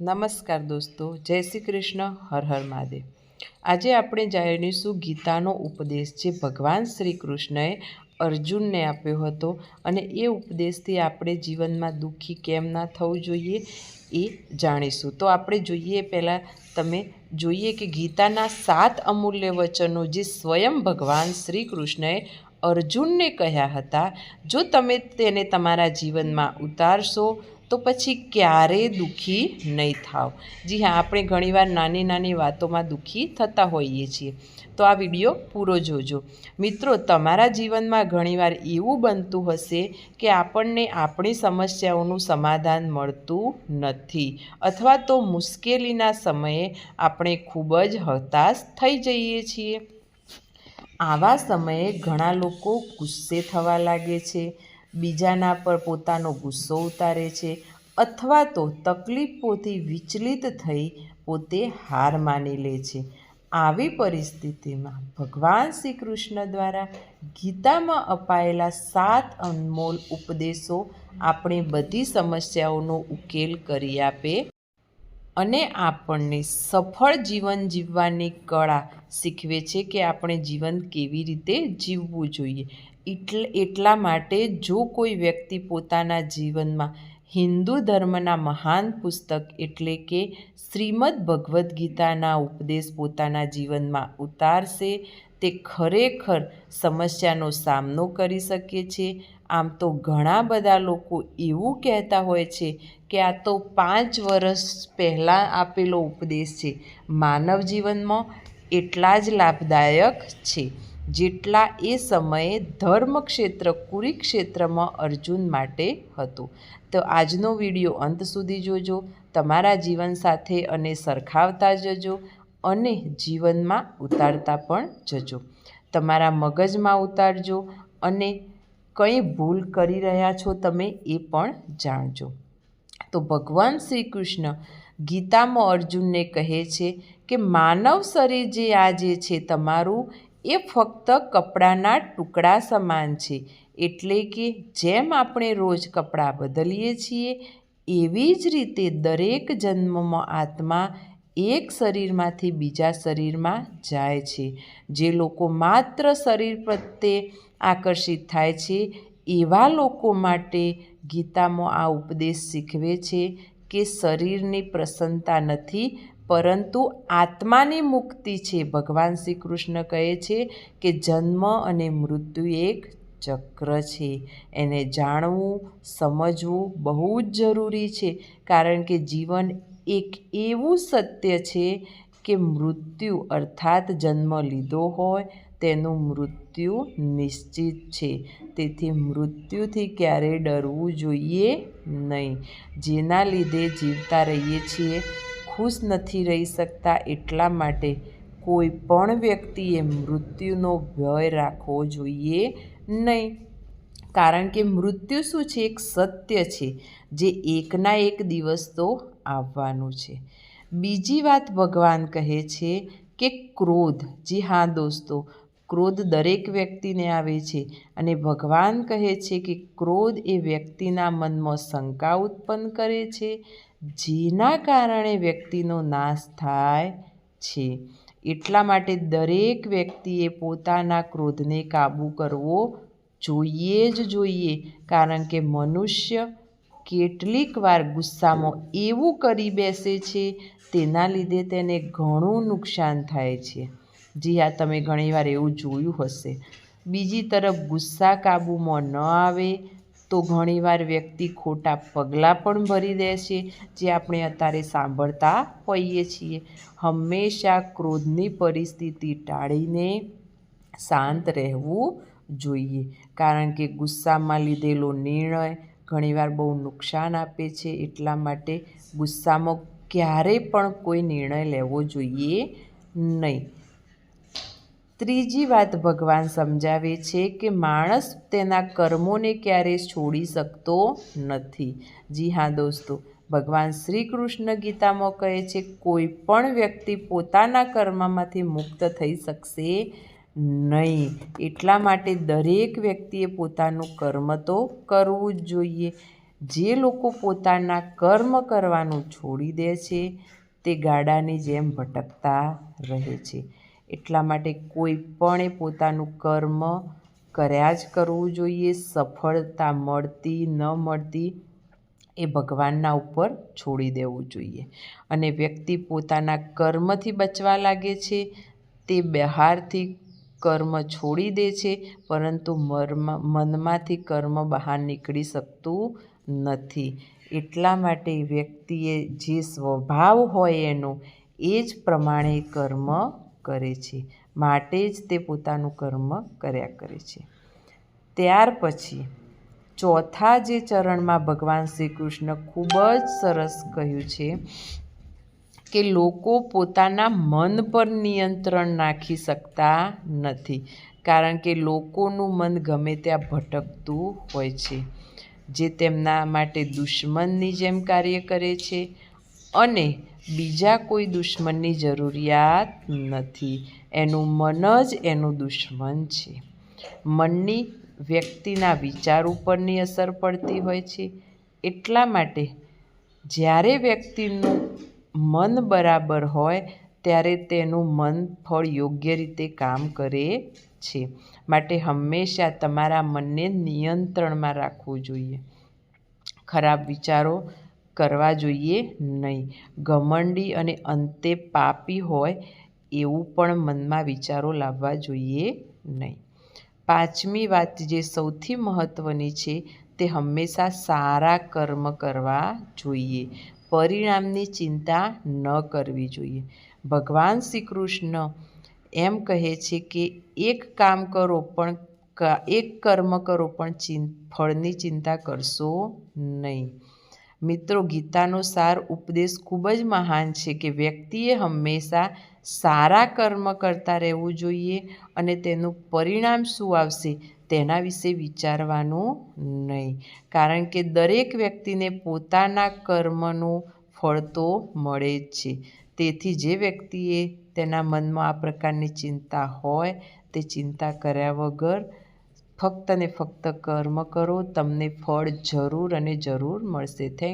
નમસ્કાર દોસ્તો, જય શ્રી કૃષ્ણ, હર હર મહાદેવ. આજે આપણે જાણીશું ગીતાનો ઉપદેશ જે ભગવાન શ્રી કૃષ્ણએ અર્જુનને આપ્યો હતો અને એ ઉપદેશથી આપણે જીવનમાં દુઃખી કેમ ના થવું જોઈએ એ જાણીશું. તો આપણે જોઈએ પહેલાં તમે જોઈએ કે ગીતાના સાત અમૂલ્ય વચનો જે સ્વયં ભગવાન શ્રી કૃષ્ણએ અર્જુનને કહ્યા હતા. જો તમે તેને તમારા જીવનમાં ઉતારશો તો પછી ક્યારેય દુઃખી નહીં થાવ? જી હા, આપણે ઘણીવાર નાની નાની વાતોમાં દુઃખી થતા હોઈએ છીએ. તો આ વીડિયો પૂરો જોજો. મિત્રો, તમારા જીવનમાં ઘણીવાર એવું બનતું હશે કે આપણને આપણી સમસ્યાઓનું સમાધાન મળતું નથી અથવા તો મુશ્કેલીના સમયે આપણે ખૂબ જ હતાશ થઈ જઈએ છીએ. આવા સમયે ઘણા લોકો ગુસ્સે થવા લાગે છે બીજાના પર પોતાનો ગુસ્સો ઉતારે છે અથવા તો તકલીફોથી વિચલિત થઈ પોતે હાર માની લે છે. આવી પરિસ્થિતિમાં ભગવાન શ્રી કૃષ્ણ દ્વારા ગીતામાં અપાયેલા સાત અનમોલ ઉપદેશો આપણે બધી સમસ્યાઓનો ઉકેલ કરી આપે અને આપણને સફળ જીવન જીવવાની કળા શીખવે છે કે આપણે જીવન કેવી રીતે જીવવું જોઈએ. એટલે, એટલા માટે જો કોઈ વ્યક્તિ પોતાના જીવનમાં હિન્દુ ધર્મના મહાન પુસ્તક એટલે કે શ્રીમદ ભગવદ્ ગીતાના ઉપદેશ પોતાના જીવનમાં ઉતારશે, તે ખરેખર સમસ્યાનો સામનો કરી શકે છે. આમ તો ઘણા બધા લોકો એવું કહેતા હોય છે કે આ તો પાંચ વર્ષ પહેલાં આપેલો ઉપદેશ છે. માનવ જીવનમાં એટલા જ લાભદાયક છે. જેટલા એ સમયે ધર્મક્ષેત્ર કુરુક્ષેત્રમાં અર્જુન માટે હતું. તો આજનો વીડિયો અંત સુધી જોજો, તમારા જીવન સાથે અને સરખાવતા જજો અને જીવનમાં ઉતારતા પણ જજો. તમારા મગજમાં ઉતારજો અને કંઈ ભૂલ કરી રહ્યા છો તમે એ પણ જાણજો. તો ભગવાન શ્રી કૃષ્ણ ગીતામાં અર્જુનને કહે છે કે, માનવ શરીર જે આ જે છે, તમારું એ ફક્ત કપડાના ટુકડા સમાન છે. એટલે કે જેમ આપણે રોજ કપડાં બદલીએ છીએ, એવી જ રીતે દરેક જન્મમાં આત્મા એક શરીરમાંથી બીજા શરીરમાં જાય છે. જે લોકો માત્ર શરીર પ્રત્યે આકર્ષિત થાય છે, એવા લોકો માટે ગીતામાં આ ઉપદેશ શીખવે છે કે શરીરની પ્રસન્નતા નથી પરંતુ આત્માની મુક્તિ છે. ભગવાન શ્રી કૃષ્ણ કહે છે કે જન્મ અને મૃત્યુ એક ચક્ર છે. એને જાણવું, સમજવું બહુ જ જરૂરી છે, કારણ કે જીવન એક એવું સત્ય છે કે મૃત્યુ અર્થાત જન્મ લીધો હોય તેનું મૃત્યુ નિશ્ચિત છે. તેથી મૃત્યુથી ક્યારેય ડરવું જોઈએ નહીં. જેના લીધે જીવતા રહીએ છીએ ખુશ નથી રહી શકતા એટલા માટે કોઈ પણ વ્યક્તિએ મૃત્યુનો ભય રાખવો જોઈએ નહીં. કારણ કે મૃત્યુ શું છે? એક સત્ય છે, જે એકના એક દિવસ તો આવવાનું છે. બીજી વાત ભગવાન કહે છે કે ક્રોધ, જી હા દોસ્તો, ક્રોધ દરેક વ્યક્તિને આવે છે અને ભગવાન કહે છે કે ક્રોધ એ વ્યક્તિના મનમાં શંકા ઉત્પન્ન કરે છે. જેના કારણે વ્યક્તિનો નાશ થાય છે. એટલા માટે દરેક વ્યક્તિએ પોતાના ક્રોધને કાબૂ કરવો જોઈએ જ જોઈએ, કારણ કે મનુષ્ય કેટલીક વાર ગુસ્સામાં એવું કરી બેસે છે, તેના લીધે તેને ઘણું નુકસાન થાય છે. જી હા, તમે ઘણીવાર એવું જોયું હશે. બીજી તરફ ગુસ્સા કાબૂમાં ન આવે તો ઘણીવાર વ્યક્તિ ખોટા પગલાં પણ ભરી દે છે, જે આપણે અત્યારે સાંભળતા હોઈએ છીએ. હંમેશા ક્રોધની પરિસ્થિતિ ટાળીને શાંત રહેવું જોઈએ, કારણ કે ગુસ્સામાં લીધેલો નિર્ણય ઘણીવાર બહુ નુકસાન આપે છે. એટલા માટે ગુસ્સામાં ક્યારેય પણ કોઈ નિર્ણય લેવો જોઈએ નહીં. ત્રીજી વાત ભગવાન સમજાવે છે કે માણસ તેના કર્મોને ક્યારેય છોડી શકતો નથી. જી હા દોસ્તો, ભગવાન શ્રી કૃષ્ણ ગીતામાં કહે છે, કોઈ પણ વ્યક્તિ પોતાના કર્મમાંથી મુક્ત થઈ શકશે નહીં. એટલા માટે દરેક વ્યક્તિએ પોતાનું કર્મ તો કરવું જ જોઈએ. જે લોકો પોતાના કર્મ કરવાનું છોડી દે છે, તે ગાડાની જેમ ભટકતા રહે છે. એટલા માટે કોઈ પણ પોતાનું કર્મ કર્યા જ કરવું જોઈએ, સફળતા મળતી, ન મળતી એ ભગવાનના ઉપર છોડી દેવું જોઈએ. અને વ્યક્તિ પોતાના કર્મથી બચવા લાગે છે, તે બહારથી કર્મ છોડી દે છે, પરંતુ મરમાં, મનમાંથી કર્મ બહાર નીકળી શકતું નથી. એટલા માટે વ્યક્તિએ જે સ્વભાવ હોય એનો, એ જ પ્રમાણે કર્મ કરે છે. માટે જ તે પોતાનું કર્મ કર્યા કરે છે. ત્યાર પછી ચોથા જે ચરણમાં ભગવાન શ્રી કૃષ્ણ ખૂબ જ સરસ કહ્યું છે કે લોકો પોતાના મન પર નિયંત્રણ નાખી શકતા નથી. કારણ કે લોકોનું મન ગમે ત્યાં ભટકતું હોય છે. જે તેમના માટે દુશ્મનની જેમ કાર્ય કરે છે અને બીજા કોઈ દુશ્મનની જરૂરિયાત નથી. એનું મન જ એનું દુશ્મન છે. મનની વ્યક્તિના વિચાર ઉપરની અસર પડતી હોય છે. એટલા માટે જ્યારે વ્યક્તિનું મન બરાબર હોય, ત્યારે તેનું મન ફળ યોગ્ય રીતે કામ કરે છે. માટે હંમેશા તમારા મનને નિયંત્રણમાં રાખવું જોઈએ. ખરાબ વિચારો કરવા જોઈએ નહીં. ઘમંડી અને અંતે પાપી હોય એવું પણ મનમાં વિચારો લાવવા જોઈએ નહીં. પાંચમી વાત જે સૌથી મહત્ત્વની છે તે હંમેશા સારા કર્મ કરવા જોઈએ. પરિણામની ચિંતા ન કરવી જોઈએ. ભગવાન શ્રી કૃષ્ણ એમ કહે છે કે એક કામ કરો પણ એક કર્મ કરો પણ ફળની ચિંતા કરશો નહીં. મિત્રો, ગીતાનો સાર ઉપદેશ ખૂબ જ મહાન છે કે વ્યક્તિએ હંમેશા સારા કર્મ કરતા રહેવું જોઈએ અને તેનું પરિણામ શું આવશે તેના વિશે વિચારવાનું નહીં. કારણ કે દરેક વ્યક્તિને પોતાના કર્મનું ફળ તો મળે જ છે. તેથી જે વ્યક્તિએ તેના મનમાં આ પ્રકારની ચિંતા હોય, તે ચિંતા કર્યા વગર ફક્ત ને ફક્ત કર્મ કરો, તમને ફળ જરૂર અને જરૂર મળશે. થેન્ક